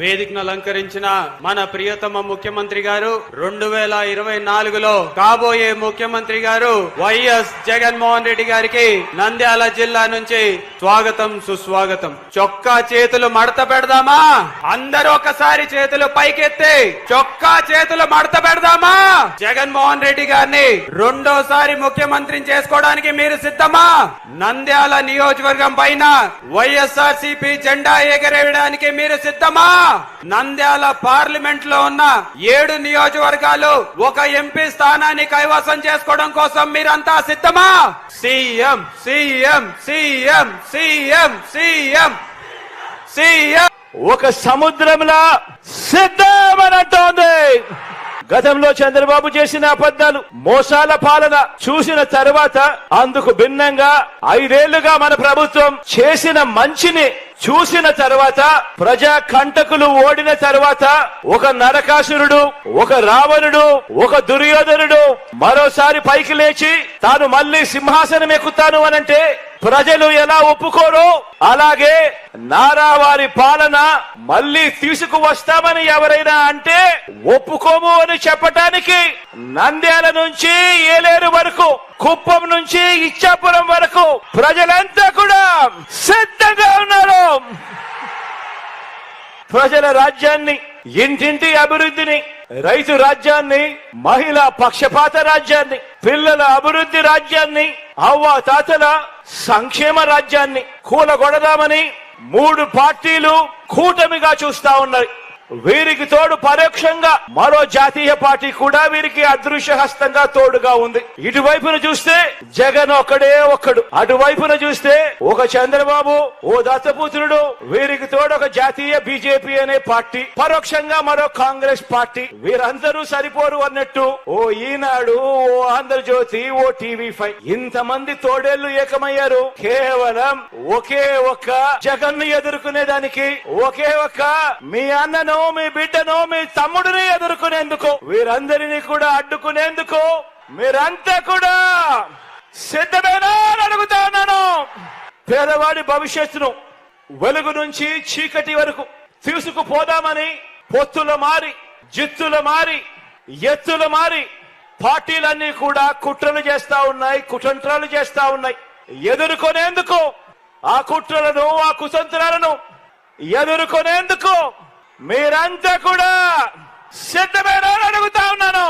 వేదికను అలంకరించిన మన ప్రియతమ ముఖ్యమంత్రి గారు రెండు వేల ఇరవై నాలుగులో కాబోయే ముఖ్యమంత్రి గారు వైఎస్ జగన్మోహన్ రెడ్డి గారికి నంద్యాల జిల్లా నుంచి స్వాగతం సుస్వాగతం. చొక్కా చేతులు మడత పెడదామా? అందరూ ఒకసారి చేతులు పైకెత్తి చొక్కా చేతులు మడత పెడదామా? జగన్మోహన్ రెడ్డి గారిని రెండోసారి ముఖ్యమంత్రిని చేసుకోవడానికి మీరు సిద్ధమా? నంద్యాల నియోజకవర్గం పైన వైఎస్ఆర్ సిపి జెండా ఎగరేయడానికి మీరు సిద్ధమా? నంద్యాల పార్లమెంట్లో ఉన్న ఏడు నియోజకవర్గాలు ఒక ఎంపీ స్థానాన్ని కైవసం చేసుకోవడం కోసం మీరంతా సిద్ధమా? CM CM CM CM CM CM. ఒక సముద్రంలా సిద్ధమనంటోంది. గతంలో చంద్రబాబు చేసిన అబద్ధాలు మోసాల పాలన చూసిన తర్వాత అందుకు భిన్నంగా ఐదేళ్ళుగా మన ప్రభుత్వం చేసిన మంచిని చూసిన తర్వాత ప్రజా కంటకులు ఓడిన తర్వాత ఒక నరకాసురుడు ఒక రావణుడు ఒక దుర్యోధనుడు మరోసారి పైకి లేచి తాను మళ్ళీ సింహాసనం ఎక్కుతాను అనంటే ప్రజలు ఎలా ఒప్పుకోరో అలాగే నారావారి పాలన మళ్ళీ తీసుకువస్తామని ఎవరైనా అంటే ఒప్పుకోము అని చెప్పటానికి నంద్యాల నుంచి ఏలేరు వరకు కుప్పం నుంచి ఇచ్చాపురం వరకు ప్రజలంతా కూడా సిద్ధంగా ఉన్నారు. ప్రజల రాజ్యాన్ని ఇంటింటి అభివృద్ధిని రైతు రాజ్యాన్ని మహిళా పక్షపాత రాజ్యాన్ని పిల్లల అభివృద్ధి రాజ్యాన్ని అవ్వ తాతల సంక్షేమ రాజ్యాన్ని కూలగొడదామని మూడు పార్టీలు కూటమిగా చూస్తా ఉన్నాయి. వీరికి తోడు పరోక్షంగా మరో జాతీయ పార్టీ కూడా వీరికి అదృశ్య హస్తంగా తోడుగా ఉంది. ఇటువైపున చూస్తే జగన్ ఒక్కడే ఒక్కడు. అటువైపున చూస్తే ఒక చంద్రబాబు ఓ దత్తపుత్రుడు వీరికి తోడు ఒక జాతీయ బీజేపీ అనే పార్టీ పరోక్షంగా మరో కాంగ్రెస్ పార్టీ. వీరందరూ సరిపోరు అన్నట్టు ఓ ఈనాడు ఓ ఆంధ్రజ్యోతి ఓ టీవీ ఫైవ్. ఇంతమంది తోడేళ్ళు ఏకమయ్యారు. కేవలం ఒకే ఒక్క జగన్ను ఎదుర్కొనేదానికి ఒకే ఒక్క మీ అన్నను మీ బిడ్డను మీ తమ్ముడిని ఎదుర్కొనేందుకు వీరందరినీ కూడా అడ్డుకునేందుకు మీరంతా కూడా సిద్ధమేనా అడుగుతా ఉన్నాను. పేదవాడి భవిష్యత్తును వెలుగు నుంచి చీకటి వరకు తీసుకుపోదామని పొత్తులు మారి జిత్తులు మారి ఎత్తులు మారి పార్టీలన్నీ కూడా కుట్రలు చేస్తా ఉన్నాయి కుతంత్రాలు చేస్తా ఉన్నాయి. ఎదుర్కొనేందుకు ఆ కుట్రలను ఆ కుతంత్రాలను ఎదుర్కొనేందుకు మీరంతా కూడా సిద్ధమేనా అడుగుతా ఉన్నాను.